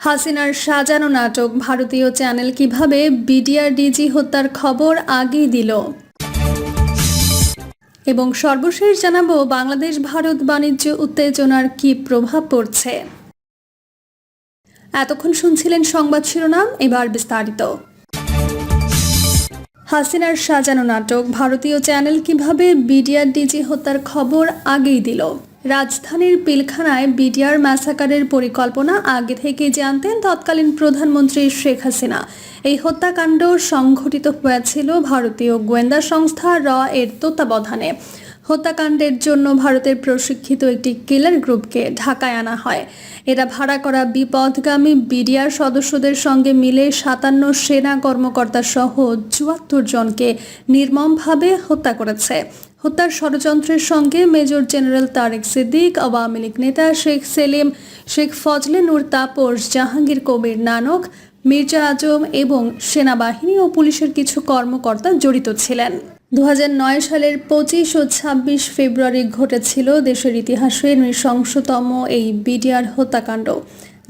হাসিনার সাজানো নাটক ভারতীয় চ্যানেল কীভাবে বিডিআর ডিজি হত্যার খবর আগেই দিল। এবং সর্বশেষ জানাব বাংলাদেশ ভারত বাণিজ্য উত্তেজনার কি প্রভাব পড়ছে। এতক্ষণ শুনছিলেন সংবাদ শিরোনাম, এবার বিস্তারিত। হাসিনার সাজানো নাটক ভারতীয় চ্যানেল কীভাবে বিডিআর ডিজি হত্যার খবর আগেই দিল। রাজধানীর পিলখানায় বিডিআর ম্যাসাকারের পরিকল্পনা আগে থেকে জানতেন তৎকালীন প্রধানমন্ত্রী শেখ হাসিনা। এই হত্যাকাণ্ড সংঘটিত হয়েছিল ভারতীয় গোয়েন্দা সংস্থা র এর তত্ত্বাবধানে। হত্যাকাণ্ডের জন্য ভারতের প্রশিক্ষিত একটি কিলার গ্রুপকে ঢাকায় আনা হয়। এরা ভাড়া করা বিপদগামী বিডিআর সদস্যদের সঙ্গে মিলে সাতান্ন সেনা কর্মকর্তা সহ চুয়াত্তর জনকে নির্মমভাবে হত্যা করেছে। হত্যার ষড়যন্ত্রের সঙ্গে major general Tarek Siddique, Awami League নেতা শেখ সেলিম, শেখ ফজলে নূর তাপস, জাহাঙ্গীর কবির নানক, মির্জা আজম এবং সেনাবাহিনী ও পুলিশের কিছু কর্মকর্তা জড়িত ছিলেন। দুহাজার নয় সালের পঁচিশ ও ছাব্বিশ ফেব্রুয়ারি ঘটেছিল দেশের ইতিহাসে নৃশংসতম এই বিডিআর হত্যাকাণ্ড।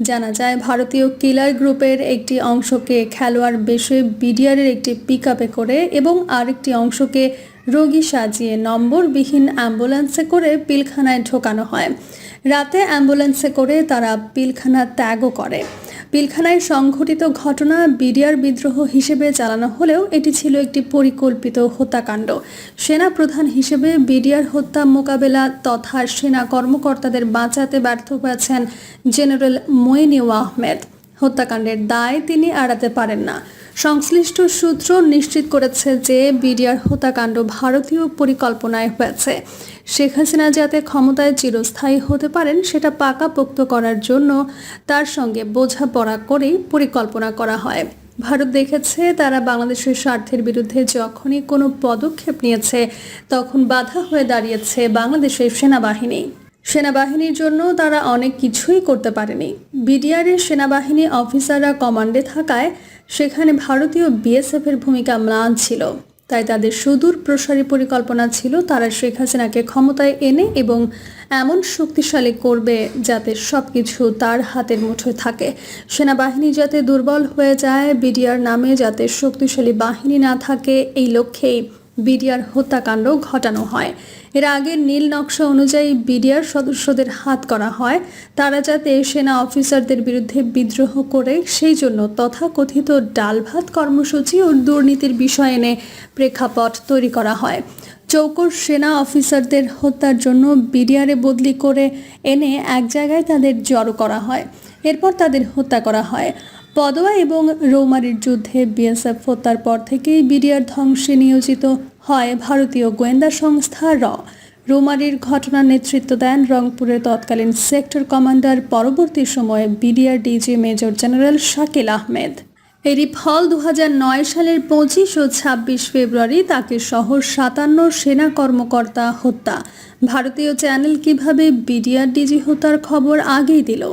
জানা যায়, ভারতীয় কিলার গ্রুপের একটি অংশকে খেলোয়াড় বেশে বিডিআরের একটি পিক করে এবং আরেকটি অংশকে রোগী সাজিয়ে নম্বরবিহীন অ্যাম্বুলেন্সে করে পিলখানায় ঢোকানো হয়। রাতে অ্যাম্বুলেন্সে করে তারা পিলখানা ত্যাগও করে। পিলখানায় সংঘটিত ঘটনা বিডিআর বিদ্রোহ হিসেবে চালানো হলেও এটি ছিল একটি পরিকল্পিত হত্যাকাণ্ড। সেনা প্রধান হিসেবে বিডিআর হত্যা মোকাবেলা তথা সেনা কর্মকর্তাদের বাঁচাতে ব্যর্থ হয়েছেন জেনারেল মইনিউ আহমেদ। হত্যাকাণ্ডের দায় তিনি এড়াতে পারেন না। সংশ্লিষ্ট সূত্র নিশ্চিত করেছে যে বিডিআর হত্যাকাণ্ড ভারতীয় পরিকল্পনায় হয়েছে। শেখ হাসিনা যাতে ক্ষমতায় চিরস্থায়ী হতে পারেন, সেটা পাকাপোক্ত করার জন্য তার সঙ্গে বোঝাপড়া করেই পরিকল্পনা করা হয়। ভারত দেখেছে তারা বাংলাদেশের স্বার্থের বিরুদ্ধে যখনই কোনো পদক্ষেপ নিয়েছে, তখন বাধা হয়ে দাঁড়িয়েছে বাংলাদেশের সেনাবাহিনী। সেনাবাহিনীর জন্য তারা অনেক কিছুই করতে পারেনি। বিডিআরের সেনাবাহিনী অফিসাররা কমান্ডে থাকায় সেখানে ভারতীয় বিএসএফের ভূমিকা ম্লান ছিল। তাই তাদের সুদূর প্রসারী পরিকল্পনা ছিল তারা শেখ হাসিনাকে ক্ষমতায় এনে এবং এমন শক্তিশালী করবে যাতে সব কিছু তার হাতের মুঠোয় থাকে। সেনাবাহিনী যাতে দুর্বল হয়ে যায় বিডিআর নামে যাতে শক্তিশালী বাহিনী না থাকে, এই লক্ষ্যেই বিডিআর হত্যাকাণ্ড ঘটানো হয়। এর আগে নীল নকশা অনুযায়ী বিডিআর সদস্যদের হাত করা হয়। তারা যাতে সেনা অফিসারদের বিরুদ্ধে বিদ্রোহ করে, সেই জন্য তথাকথিত ডালভাত কর্মসূচি ও দুর্নীতির বিষয় এনে প্রেক্ষাপট তৈরি করা হয়। চৌকর সেনা অফিসারদের হত্যার জন্য বিডিআরে বদলি করে এনে এক জায়গায় তাদের জড়ো করা হয়। এরপর তাদের হত্যা করা হয়। পদোয়া এবং রৌমারির যুদ্ধে বিএসএফ হত্যার পর থেকেই বিডিআর ধ্বংসে নিয়োজিত হয় ভারতীয় গোয়েন্দা সংস্থা র। রোমারির ঘটনার নেতৃত্ব দেন রংপুরের তৎকালীন সেক্টর কমান্ডার, পরবর্তী সময়ে BDR DG major general Shakil Ahmed. এরই ফল দু হাজার নয় সালের পঁচিশ ও ছাব্বিশ ফেব্রুয়ারি তাকে সহ সাতান্ন সেনা কর্মকর্তা হত্যা ভারতীয় চ্যানেল কীভাবে বিডিআর ডিজি হত্যার খবর আগেই দিল?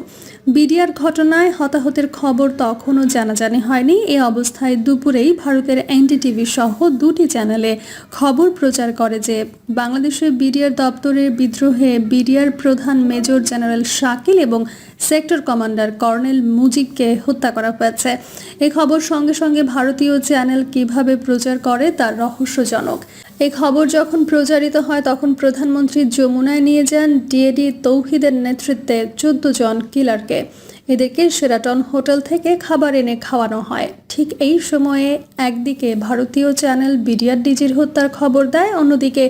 বিডিআর ঘটনায় হতাহতের খবর তখনও জানাজানি হয়নি। এ অবস্থায় দুপুরেই ভারতের এনডিটিভি সহ দুটি চ্যানেলে খবর প্রচার করে যে বাংলাদেশে বিডিআর দপ্তরের বিদ্রোহে বিডিআর প্রধান মেজর জেনারেল শাকিল এবং সেক্টর কমান্ডার কর্নেল মুজিবকে হত্যা করা হয়েছে। এ খবর সঙ্গে সঙ্গে ভারতীয় চ্যানেল কীভাবে প্রচার করে তার রহস্যজনক। এই খবর যখন প্রচারিত হয়, তখন প্রধানমন্ত্রী যমুনায় নিয়ে যান ডিএডি তৌহিদের নেতৃত্বে চোদ্দ জন কিলারকে। এদেরকে সেরাটন হোটেল থেকে খাবার এনে খাওয়ানো হয়। ঠিক এই সময়ে একদিকে ভারতীয় চ্যানেল বিডিআর ডিজির হত্যার খবর দেয়, অন্যদিকে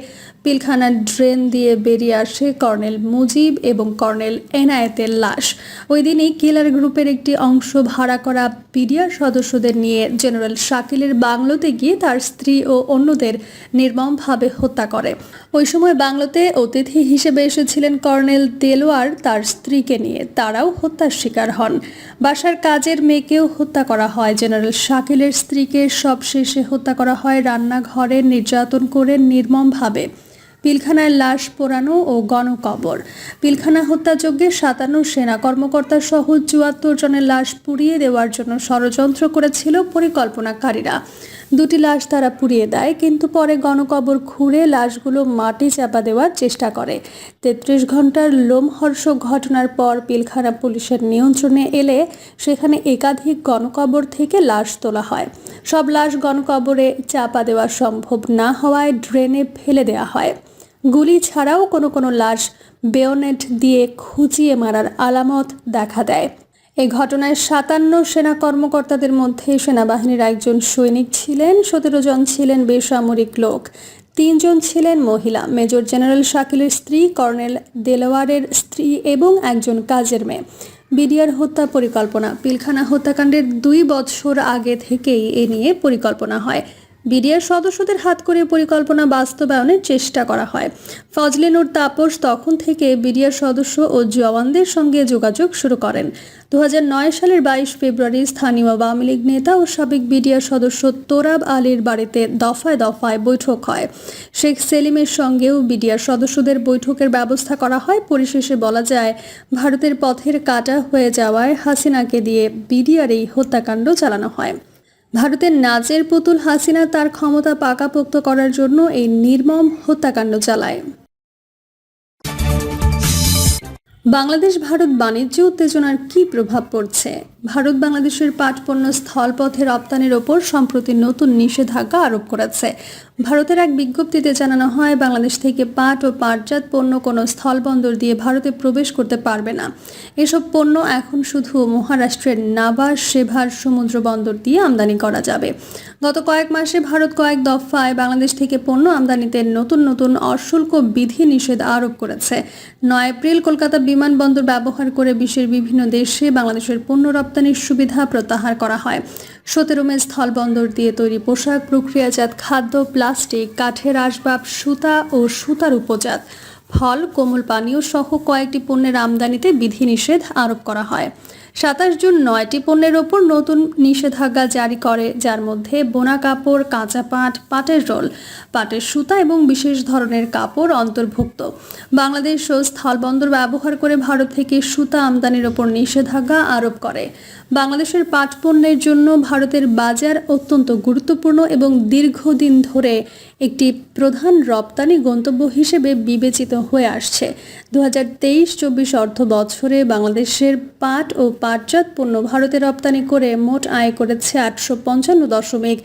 পিলখানার ড্রেন দিয়ে বেরিয়ে আসে কর্নেল মুজিব এবং কর্নেল এনায়েতের লাশ। ওই দিনই কিলার গ্রুপের একটি অংশ ভাড়া করা বিডিআর সদস্যদের নিয়ে জেনারেল শাকিলের বাংলোতে গিয়ে তার স্ত্রী ও অন্যদের নির্মমভাবে হত্যা করে। ওই সময় বাংলোতে অতিথি হিসেবে এসেছিলেন কর্নেল দেলোয়ার, তার স্ত্রীকে নিয়ে। তারাও হত্যার শিকার হন। বাসার কাজের মেয়েকেও হত্যা করা হয়। জেনারেল শাকিলের স্ত্রীকে সব শেষে হত্যা করা হয় রান্নাঘরে নির্যাতন করে নির্মমভাবে। পিলখানায় লাশ পোড়ানো ও গণকবর। পিলখানা হত্যাযজ্ঞে সাতান্ন সেনা কর্মকর্তা সহ চুয়াত্তর জনের লাশ পুড়িয়ে দেওয়ার জন্য ষড়যন্ত্র করেছিল পরিকল্পনাকারীরা। দুটি লাশ তারা পুড়িয়ে দেয়, কিন্তু পরে গণকবর খুঁড়ে লাশগুলো মাটি চাপা দেওয়ার চেষ্টা করে। তেত্রিশ ঘণ্টার লোমহর্ষক ঘটনার পর পিলখানা পুলিশের নিয়ন্ত্রণে এলে সেখানে একাধিক গণকবর থেকে লাশ তোলা হয়। সব লাশ গণকবরে চাপা দেওয়া সম্ভব না হওয়ায় ড্রেনে ফেলে দেওয়া হয়। গুলি ছাড়াও কোনো কোনো লাশ বেয়নেট দিয়ে খুঁচিয়ে মারার আলামত দেখা দেয়। এই ঘটনায় সাতান্ন সেনা কর্মকর্তাদের মধ্যে সেনাবাহিনীর একজন সৈনিক ছিলেন, সতেরো জন ছিলেন বেসামরিক লোক। তিনজন ছিলেন মহিলা। মেজর জেনারেল শাকিলের স্ত্রী, কর্নেল দেলোয়ারের স্ত্রী এবং একজন কাজের মেয়ে। বিডিআর হত্যা পরিকল্পনা। পিলখানা হত্যাকাণ্ডের দুই বছর আগে থেকেই এ নিয়ে পরিকল্পনা হয়। বিডিআর সদস্যদের হাত করে পরিকল্পনা বাস্তবায়নের চেষ্টা করা হয়। ফজলে নূর তাপস তখন থেকে বিডিআর সদস্য ও জওয়ানদের সঙ্গে যোগাযোগ শুরু করেন। দু হাজার নয় সালের বাইশ ফেব্রুয়ারি স্থানীয় আওয়ামী লীগ নেতা ও সাবেক বিডিআর সদস্য তোরাব আলীর বাড়িতে দফায় দফায় বৈঠক হয়। শেখ সেলিমের সঙ্গেও বিডিআর সদস্যদের বৈঠকের ব্যবস্থা করা হয়। পরিশেষে বলা যায়, ভারতের পথের কাটা হয়ে যাওয়ায় হাসিনাকে দিয়ে বিডিআর এই হত্যাকাণ্ড চালানো হয়। ভারতের নাচের পুতুল হাসিনা তার ক্ষমতা পাকাপোক্ত করার জন্য এই নির্মম হত্যাকাণ্ড চালায়। বাংলাদেশ ভারত বাণিজ্য উত্তেজনার কি প্রভাব পড়ছে? ভারত বাংলাদেশের পাট পণ্য স্থলপথে রপ্তানির ওপর সম্প্রতি নতুন নিষেধাজ্ঞা আরোপ করেছে। ভারতের এক বিজ্ঞপ্তিতে জানানো হয়, বাংলাদেশ থেকে পাট ও পাটজাত পণ্য কোনো স্থলবন্দর দিয়ে ভারতে প্রবেশ করতে পারবে না। এসব পণ্য এখন শুধু মহারাষ্ট্রের নাবার সেভার সমুদ্র বন্দর দিয়ে আমদানি করা যাবে। গত কয়েক মাসে ভারত কয়েক দফায় বাংলাদেশ থেকে পণ্য আমদানিতে নতুন নতুন অশুল্ক বিধি নিষেধ আরোপ করেছে। নয় এপ্রিল কলকাতা বিমানবন্দর ব্যবহার করে বিশ্বের বিভিন্ন দেশে বাংলাদেশের পণ্য রপ্তানির সুবিধা প্রত্যাহার করা হয়। সতেরো মে স্থলবন্দর দিয়ে তৈরি পোশাক প্রক্রিয়াজাত খাদ্য, প্লাস্টিক, কাঠের আসবাব, সুতা ও সুতার উপজাত। ফল, কোমল পানীয় সহ কয়েকটি পণ্যের আমদানিতে বিধিনিষেধ আরোপ করা হয়। সাতাশ জুন নয়টি পণ্যের ওপর নতুন নিষেধাজ্ঞা জারি করে, যার মধ্যে বোনা কাপড়, কাঁচা পাট, পাটের রোল, পাটের সুতা এবং বিশেষ ধরনের কাপড় অন্তর্ভুক্ত। বাংলাদেশ ও স্থলবন্দর ব্যবহার করে ভারত থেকে সুতা আমদানির ওপর নিষেধাজ্ঞা আরোপ করে। বাংলাদেশের পাট পণ্যের জন্য ভারতের বাজার অত্যন্ত গুরুত্বপূর্ণ এবং দীর্ঘদিন ধরে একটি প্রধান রপ্তানি গন্তব্য হিসেবে বিবেচিত হয়ে আসছে। দু হাজার তেইশ চব্বিশ অর্থ বছরে বাংলাদেশের পাট ও পাটজাত পণ্য ভারতে রপ্তানি করে মোট আয় করেছে আটশো পঞ্চান্ন দশমিক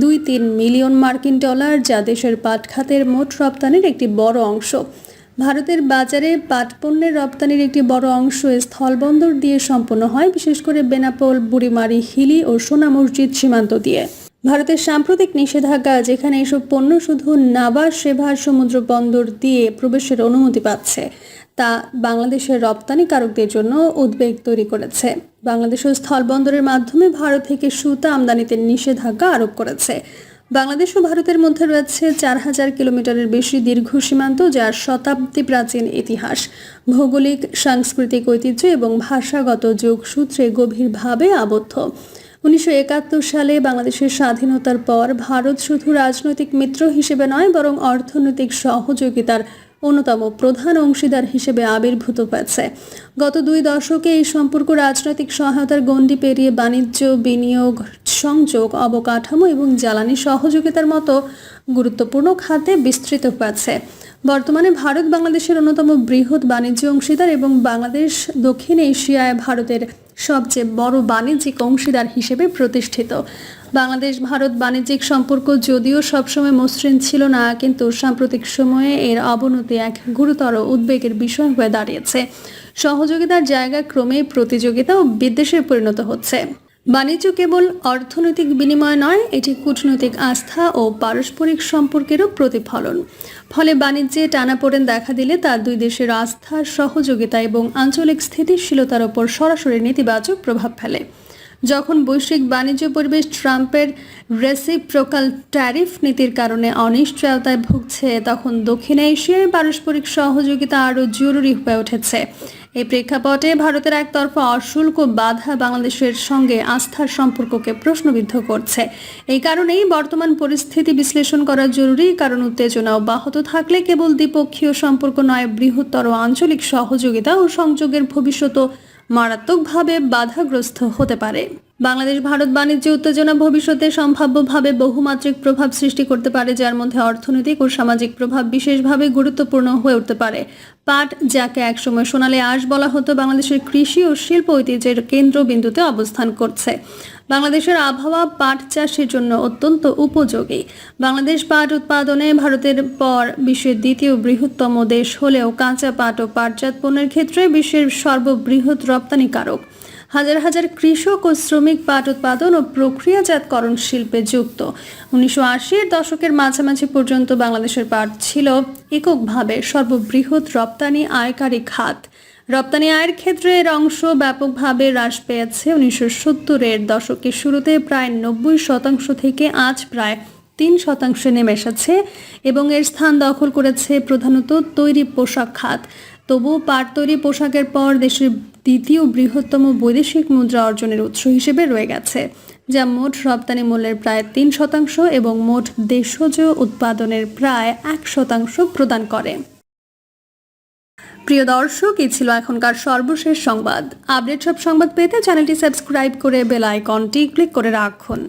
দুই তিন মিলিয়ন মার্কিন ডলার যা দেশের পাট খাতের মোট রপ্তানির একটি বড় অংশ ভারতের বাজারে পাট পণ্যের রপ্তানির একটি বড় অংশ স্থলবন্দর দিয়ে সম্পন্ন হয়, বিশেষ করে বেনাপোল, বুড়িমারি, হিলি ও সোনা মসজিদ সীমান্ত দিয়ে। ভারতের সাম্প্রতিক নিষেধাজ্ঞা যেখানে এসব পণ্য শুধু নাবার সেভার সমুদ্র বন্দর দিয়ে প্রবেশের অনুমতি পাচ্ছে, তা বাংলাদেশের রপ্তানিকারকদের জন্য উদ্বেগ তৈরি করেছে। বাংলাদেশ ও স্থলবন্দরের মাধ্যমে ভারত থেকে সুতা আমদানিতে নিষেধাজ্ঞা আরোপ করেছে। বাংলাদেশ ও ভারতের মধ্যে রয়েছে চার হাজার কিলোমিটারের বেশি দীর্ঘ সীমান্ত, যার শতাব্দী প্রাচীন ইতিহাস। ভৌগোলিক, সাংস্কৃতিক ঐতিহ্য এবং ভাষাগত যোগসূত্রে গভীরভাবে আবদ্ধ। উনিশশো একাত্তর সালে বাংলাদেশের স্বাধীনতার পর ভারত শুধু রাজনৈতিক মিত্র হিসেবে নয়, বরং অর্থনৈতিক সহযোগিতার অন্যতম প্রধান অংশীদার হিসেবে আবির্ভূত হয়েছে। গত দুই দশকে এই সম্পর্ক রাজনৈতিক সহায়তার গণ্ডি পেরিয়ে বাণিজ্য, বিনিয়োগ সংযোগ, অবকাঠামো এবং জ্বালানি সহযোগিতার মতো গুরুত্বপূর্ণ খাতে বিস্তৃত হয়েছে। বর্তমানে ভারত বাংলাদেশের অন্যতম বৃহৎ বাণিজ্য অংশীদার এবং বাংলাদেশ দক্ষিণ এশিয়ায় ভারতের সবচেয়ে বড় বাণিজ্যিক অংশীদার হিসেবে প্রতিষ্ঠিত। বাংলাদেশ ভারত বাণিজ্যিক সম্পর্ক যদিও সবসময় মসৃণ ছিল না, কিন্তু সাম্প্রতিক সময়ে এর অবনতি এক গুরুতর উদ্বেগের বিষয় হয়ে দাঁড়িয়েছে। সহযোগিতার জায়গা ক্রমেই প্রতিযোগিতা ও বিদ্বেষে পরিণত হচ্ছে। বাণিজ্য কেবল অর্থনৈতিক বিনিময় নয়, এটি কূটনৈতিক আস্থা ও পারস্পরিক সম্পর্কেরও প্রতিফলন। ফলে বাণিজ্যে টানাপোড়েন দেখা দিলে তা দুই দেশের আস্থা, সহযোগিতা এবং আঞ্চলিক স্থিতিশীলতার ওপর সরাসরি নেতিবাচক প্রভাব ফেলে। যখন বৈশ্বিক বাণিজ্য পরিবেশ ট্রাম্পের রেসিপ্রোকাল ট্যারিফ নীতির কারণে অনিশ্চয়তায় ভুগছে, তখন দক্ষিণ এশিয়ায় পারস্পরিক সহযোগিতা আরও জরুরি হয়ে উঠেছে। এই প্রেক্ষাপটে ভারতের একতরফা অশুল্ক বাধা বাংলাদেশের সঙ্গে আস্থার সম্পর্ককে প্রশ্নবিদ্ধ করছে। এই কারণেই বর্তমান পরিস্থিতি বিশ্লেষণ করা জরুরি, কারণ উত্তেজনা অব্যাহত থাকলে কেবল দ্বিপক্ষীয় সম্পর্ক নয়, বৃহত্তর আঞ্চলিক সহযোগিতা ও সংযোগের ভবিষ্যৎ মারাত্মকভাবে বাধাগ্রস্ত হতে পারে। বাংলাদেশ, ভারত বাণিজ্য উত্তেজনা ভবিষ্যতে সম্ভাব্যভাবে বহুমাত্রিক প্রভাব সৃষ্টি করতে পারে, যার মধ্যে অর্থনৈতিক ও সামাজিক প্রভাব বিশেষভাবে গুরুত্বপূর্ণ হয়ে উঠতে পারে। পাট, যাকে একসময় সোনালী আঁশ বলা হতো, বাংলাদেশের কৃষি ও শিল্প ঐতিহ্যের কেন্দ্রবিন্দুতে অবস্থান করছে। বাংলাদেশের আবহাওয়া পাট চাষের জন্য অত্যন্ত উপযোগী। বাংলাদেশ পাট উৎপাদনে ভারতের পর বিশ্বের দ্বিতীয় বৃহত্তম দেশ হলেও কাঁচা পাট ও পাটজাত পণ্যের ক্ষেত্রে বিশ্বের সর্ববৃহৎ রপ্তানিকারক। হাজার হাজার কৃষক ও শ্রমিক পাট উৎপাদন ও প্রক্রিয়াজাতকরণ শিল্পে যুক্ত। উনিশশো আশির দশকের মাঝামাঝি পর্যন্ত বাংলাদেশের পাট ছিল এককভাবে সর্ববৃহৎ রপ্তানি আয়কারী খাত। রপ্তানি আয়ের ক্ষেত্রে এর অংশ ব্যাপকভাবে হ্রাস পেয়েছে উনিশশো সত্তরের দশকের শুরুতে প্রায় নব্বই শতাংশ থেকে আজ প্রায় তিন শতাংশে নেমে এসেছে এবং এর স্থান দখল করেছে প্রধানত তৈরি পোশাক খাত। তবুও পাট তৈরি পোশাকের পর দেশের দ্বিতীয় বৃহত্তম বৈদেশিক মুদ্রা অর্জনের উৎস হিসেবে রয়ে গেছে, যা মোট রপ্তানি মূল্যের প্রায় তিন শতাংশ এবং মোট দেশজ উৎপাদনের প্রায় এক শতাংশ প্রদান করে। প্রিয় দর্শক, এই ছিল এখনকার সর্বশেষ সংবাদ। আপডেট সব সংবাদ পেতে চ্যানেলটি সাবস্ক্রাইব করে বেল আইকনটি ক্লিক করে রাখুন।